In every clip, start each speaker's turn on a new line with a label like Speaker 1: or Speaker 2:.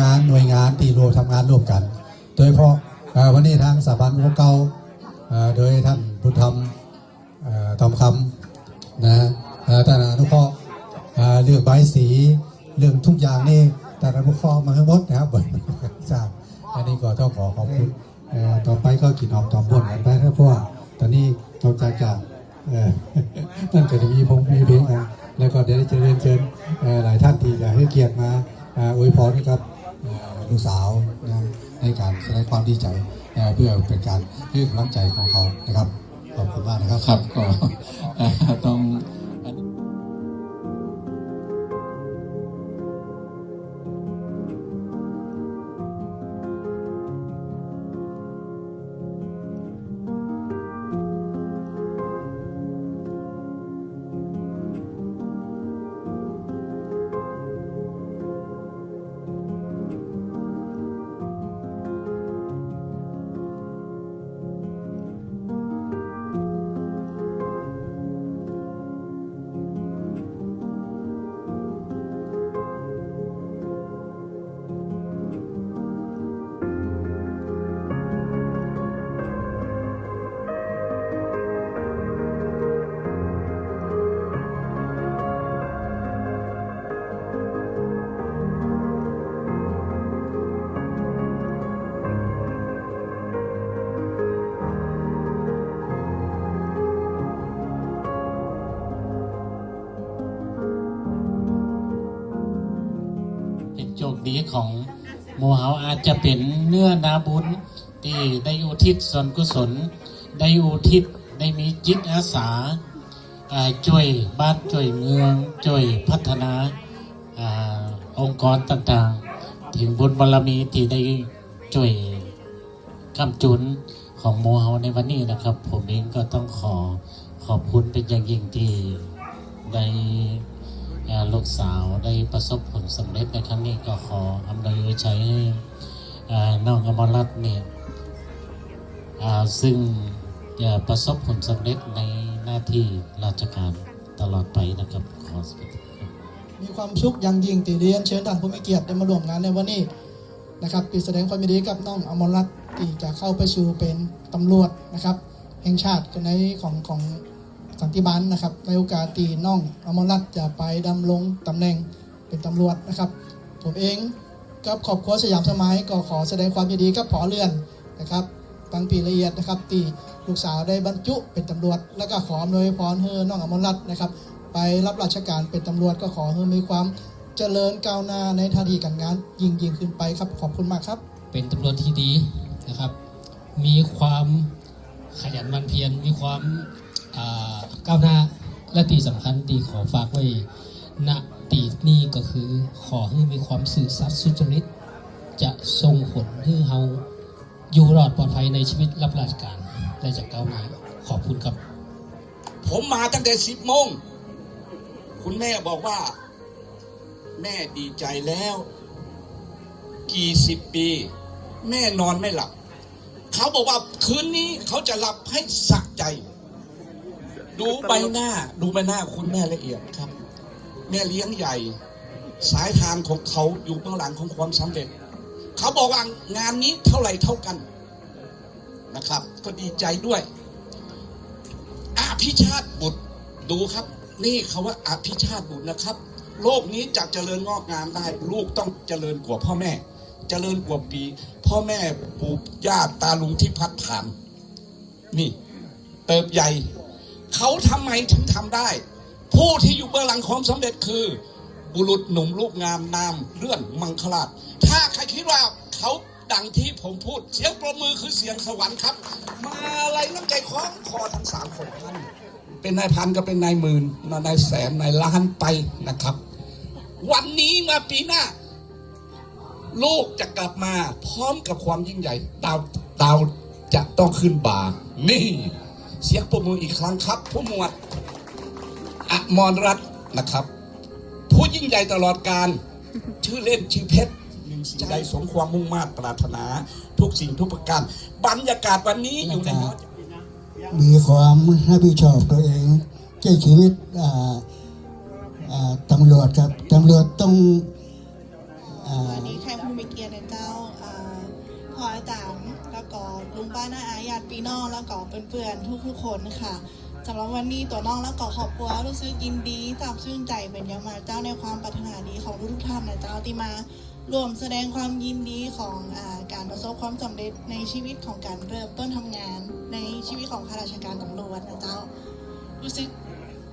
Speaker 1: งานหน่วยงานที่รวมทำงานร่วมกัน โดยเฉพาะวันนี้ทางสถาบันของเก่าโดยท่านพุทธธรรมเอ่อทองคำนะท่านอนุเคราะห์เรื่องใบสีเรื่องทุกอย่างนี่ท่านอนุเคราะห์มาทั้งหมดนะครับทราบอันนี้ก็ต้องขอขอบคุณต่อไปก็กินหอมตอมบ่นกันไปครับเพราะว่าตอนนี้เราจะจากเอ่อนั่นก็จะมีพงมีเพลงอะแล้วก็เดี๋ยวจะเรียนเชิญหลายท่านที่จะให้เกียรติมาอวยพรนะครับ ลูกสาวนะในการแสดงความดีใจเอ่อเพื่อเป็นการให้กำลังใจของเขานะครับขอบคุณมากนะครับ
Speaker 2: ครับก็ต้อง นโชคดีของหมู่เฮาอาจจะเป็นเนื้อนาบุญที่ได้อุทิศส่วนกุศล ได้อุทิศได้มีจิตอาสาช่วยบ้านช่วยเมืองช่วยพัฒนาอองค์กรต่างๆ ถึงบุญบารมีที่ได้ช่วยกำจุนของหมู่เฮาในวันนี้นะครับ ผมเองก็ต้องขอขอบคุณเป็นอย่างยิ่งที่ได้ ลูกสาวได้ประสบผลสำเร็จในครั้งนี้ก็ขออำนวยใช้ให้น้องอมรรัตน์เนี่ยซึ่งจะประสบผลสำเร็จในหน้าที่ราชการตลอดไปนะครับขอบ
Speaker 3: มีความสุขอย่างยิ่งที่เรียนเชิญท่านผู้มีเกียรติได้มาร่วมงานในวันนี้นะครับปีแสดงความยินดีกับน้องอมรรัตน์ที่จะเข้าไปสู่เป็นตำรวจนะครับ แห่งชาติในของของ สันติบาลนะครับในโอกาสที่น้องอมรรัตน์จะไปดำรงตำแหน่งเป็นตำรวจนะครับ ผมเองกับครอบครัวสยามสมัยก็ขอแสดงความยินดีกับผอเรือนนะครับบางปีละเอียดนะครับที่ลูกสาวได้บรรจุเป็นตำรวจ แล้วก็ขออำนวยพรให้น้องอมรรัตน์นะครับ ไปรับราชการเป็นตำรวจก็ขอให้มีความเจริญก้าวหน้าในท่าทีการงาน ยิ่งยิ่งขึ้นไปครับขอบคุณมากครับ
Speaker 4: เป็นตำรวจที่ดีนะครับ มีความขยันมันเพียรมีความ ก้าวหน้าและตีสำคัญตีขอฝากไว้ณตีนี้ก็คือขอให้มีความสื่อสัตย์สุจริต จะส่งผลให้เราอยู่รอดปลอดภัยในชีวิตรับราชการและจะก้าวหน้าขอบคุณครับ
Speaker 5: ผมมาตั้งแต่สิบโมง คุณแม่บอกว่า แม่ดีใจแล้ว กี่สิบปี แม่นอนไม่หลับ เขาบอกว่าคืนนี้เขาจะหลับให้สักใจ ดูใบหน้า ดูใบหน้าคุณแม่ละเอียดครับ แม่เลี้ยงใหญ่ สายทางของเขาอยู่เบื้องหลังของความสำเร็จ เขาบอกว่างานนี้เท่าไหร่เท่ากันนะครับ ก็ดีใจด้วยอาภิชาติบุตรดูครับ นี่เขาว่าอาภิชาติบุตรนะครับ โลกนี้จะเจริญงอกงามได้ ลูกต้องเจริญกว่าพ่อแม่ เจริญกว่าปี พ่อแม่ปู่ย่าตาลุงที่พัดผ่านนี่ เติบใหญ่ เขาทำไมถึงทำได้ ผู้ที่อยู่เบื้องหลังความสำเร็จคือ บุรุษหนุ่มรูปงามนามเลื่อนมังคลาดถ้าใครคิดว่าเขาดังที่ผมพูด เสียงปรบมือคือเสียงสวรรค์ครับ มาอะไรน้ำใจคล้องคอทั้งสามคนท่านเป็นนายพันก็เป็นนายหมื่นนายแสนนายล้านไปนะครับ วันนี้มาปีหน้า ลูกจะกลับมาพร้อมกับความยิ่งใหญ่ดาวดาวจะต้องขึ้นบ่านี่ เสียงปรบมืออีกครั้งครับ ผู้หมวดอมรรัตน์นะครับ ผู้ยิ่งใหญ่ตลอดการ ชื่อเล่นชื่อเพชรหนึ่งสิ่งใดสมความมุ่งมา่ปรารถนา ทุกสิ่งทุกประการบรรยากาศวันนี้อยู่ในหอ
Speaker 6: มีความรับผิดชอบตัวเองใช้ชีวิตอ่าอ่าตำรวจครับตำรวจต้องอ่า
Speaker 7: สวัสดีค่ะผู้มีเกียรติ ลุงป้าน้าอาญาติพี่น้องแล้วก็เพื่อนๆทุกๆคนค่ะสำหรับวันนี้ตัวน้องแล้วก็ครอบครัวรู้สึกยินดีซาบชื่นใจเป็นอย่างมากเจ้าในความปรารถนาดีของทุกๆท่านนะเจ้าที่มารวมแสดงความยินดีของอการประสบความสำเร็จในชีวิตของการเริ่มต้นทำงานในชีวิตของข้าราชการตำรวจนะเจ้า รู้สึก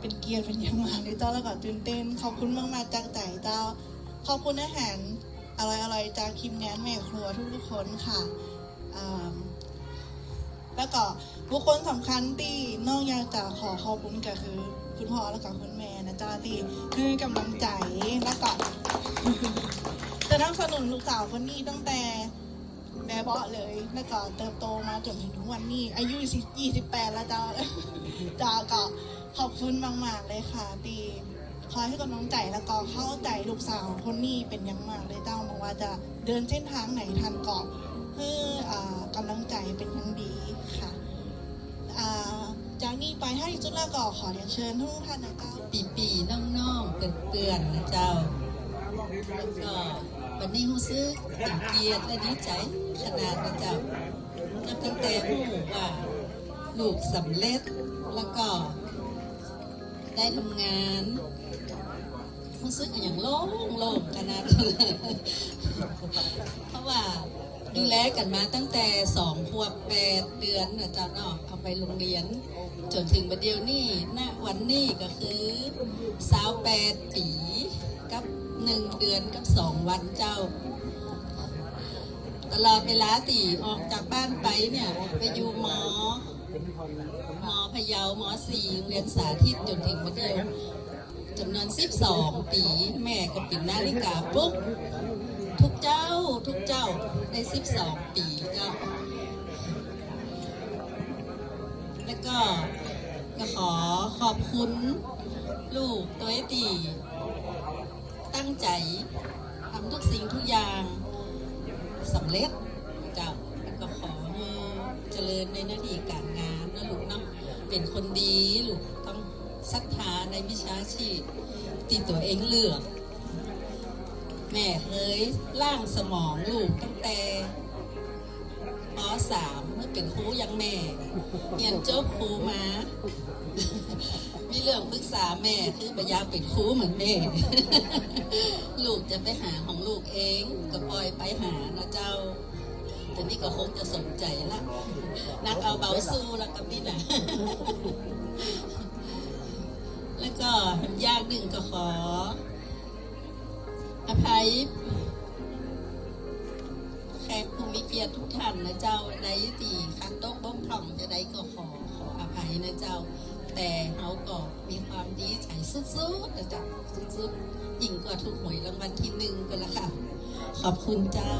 Speaker 7: เป็นเกียรติเป็นอย่างมากเลยเจ้าแล้วก็ตื่นเต้นขอบคุณมากๆจากใจเจ้า ขอบคุณอาหารอร่อยๆจากทีมงานแม่ครัวทุกๆคนค่ะ แล้วก็บุคคลสำคัญที่นองอยากจะขอขอบคุณก็คือ คุณพ่อแล้วก็คุณแม่นะจ๊ะที่คือกำลังใจแล้วก็จะนับสนุนลูกสาวคนนี้ตั้งแต่แบบเบาะเลยแล้วก็เติบโตมาจนถึงทุกวันนี้ อายุ28 แล้วจ้าจ้าก็ขอบคุณมาก ๆ เลยค่ะตีคอยให้กำลังใจแล้วก็เข้าใจลูกสาวคนนี้เป็นอย่างมากเลยเจ้าบอกว่าจะเดินเส้นทางไหนทันก็เพื่อ เป็นอย่างดีค่ะจากนี้ไปให้สุดแล้วก็ขอเรียนเชิญทุกท่านนะเจ้า
Speaker 8: ปีปีๆน้องๆเปื่อนๆนะเจ้าแล้วก็วันนี้รู้สึกเป็นเกียรติและดีใจขนาดนะเจ้านับตั้งแต่รู้ว่าลูกสำเร็จแล้วก็ได้ทำงานรู้สึกอย่างโล่งโล่งขนาดเลยเพราะว่า ดูแลกันมาตั้งแต่สองขวบแปดเดือนนะเจ้าเนาะเอาไปโรงเรียน จนถึงบัดเดียวนี่ณวันนี้ก็คือสาวแปดปีกับหนึ่งเดือนกับสองวันเจ้า ตลอดเวลาตีออกจากบ้านไปเนี่ย ไปอยู่หมอ หมอพะเยาหมอสี่เรียนสาธิตจนถึงบัดเดียวจำนวนสิบสองปี แม่ก็ปิดนาฬิกาปลุ๊กทุกเจ้า ทุกเจ้าในสิบสองปีเจ้า แล้วก็ก็ขอขอบคุณลูกตัวตีตั้งใจทำทุกสิ่งทุกอย่างสำเร็จเจ้าแล้วก็ขอเจริญในหน้าที่การงานนะลูกนาะเป็นคนดีลูกต้องศรัทธาในวิชาชีพที่ตัวเองเลือก แม่เคยล่างสมองลูกตั้งแต่ปสามเมื่อเป็นครูยังแม่เรียนจบครูมา มีเรื่องปรึกษาแม่คือประยาเป็นครูเหมือนแม่ ลูกจะไปหาของลูกเองก็ปล่อยไปหานะเจ้าแต่นี่ก็คงจะสนใจละนักเอาเบาสู้แล้วกับนี่นะแล้วก็ยากหนึ่งก็ขอ อภัยแขกผู้มีเกียรติทุกท่านนะเจ้าใดตีคัดตกบกพร่องจะได้ก็ขอขออภัยนะเจ้า แต่เขาก็มีความดีใจสุดๆนะเจ้าสุดๆยิ่งกว่าถูกหวยรางวัลที่หนึ่งก็แล้วค่ะ ขอบคุณเจ้า